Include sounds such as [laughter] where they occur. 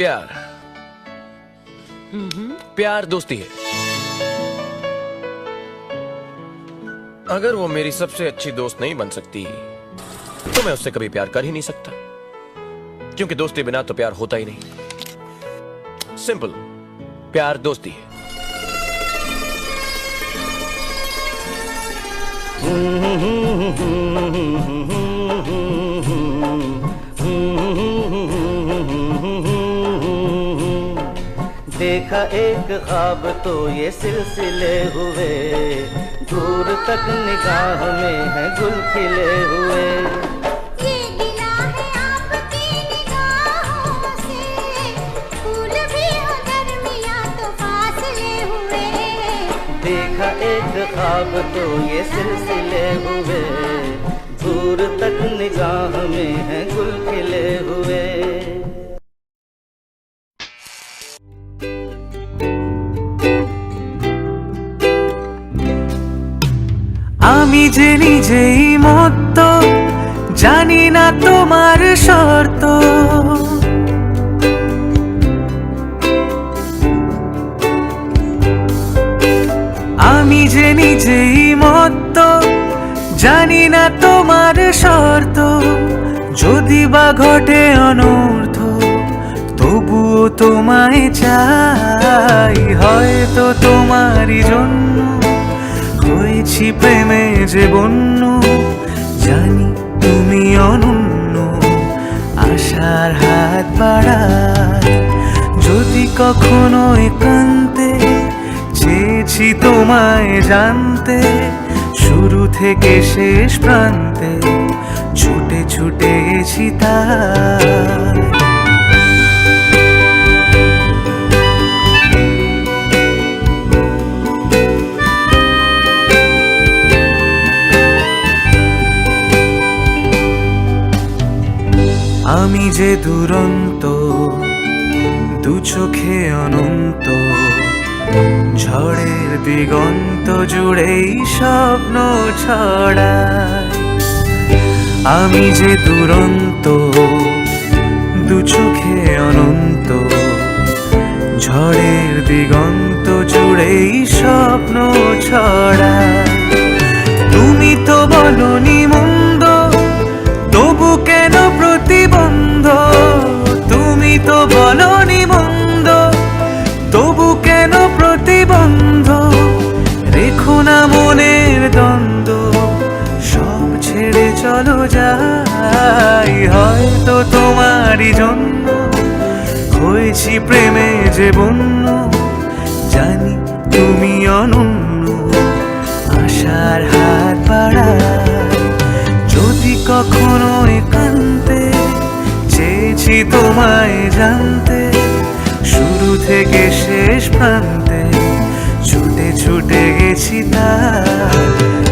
प्यार। प्यार दोस्ती है। अगर वो मेरी सबसे अच्छी दोस्त नहीं बन सकती तो मैं उससे कभी प्यार कर ही नहीं सकता। क्योंकि दोस्ती बिना तो प्यार होता ही नहीं। सिंपल प्यार दोस्ती है। [laughs] देखा एक ख्वाब तो ये सिलसिले हुए। दूर तक निगाह में है गुल खिले हुए। ये गिला आपकी निगाहों से। फूल भी दरमिया तो देखा एक ख्वाब तो ये सिलसिले हुए। दूर तक निगाह में है गुल खिले हुए। আমি যে নিজেই মত্ত, জানি না তোমার শর্ত। আমি যে নিজেই মত্ত, জানি না তোমার শর্ত। যদি বা ঘটে অনর্থ, তবুও তোমায় চাই, হয়তো তোমারই জন্য। হয়েছি প্রেমে যে বন্য, জানি তুমি অনন্য, আশার হাত বাড়ায়। যদি কখনো একান্তে চেয়েছি তোমায় জানতে, শুরু থেকে শেষ প্রান্তে ছুটে ছুটে গেছি তাই আমি যে দুরন্ত, দু চোখে অনন্ত, ঝড়ের দিগন্ত জুড়েই স্বপ্ন ছড়ায় আমি যে দুরন্ত, দু চোখে অনন্ত, ঝড়ের দিগন্ত জুড়েই স্বপ্ন ছড়ায় কেন প্রতিবন্ধ রেখো না মনের দ্বন্দ্ব, সব ছেড়ে চলো যাই। হয়তো তোমারই জন্য হয়েছি প্রেমে যে বন্য। জানি তুমি অনন্য, আশার হাত বাড়ায় যদি কখনো একান্তে চেয়েছি তোমায় জানতে থেকে শেষ প্রান্তে ছুটে ছুটে গেছি তাই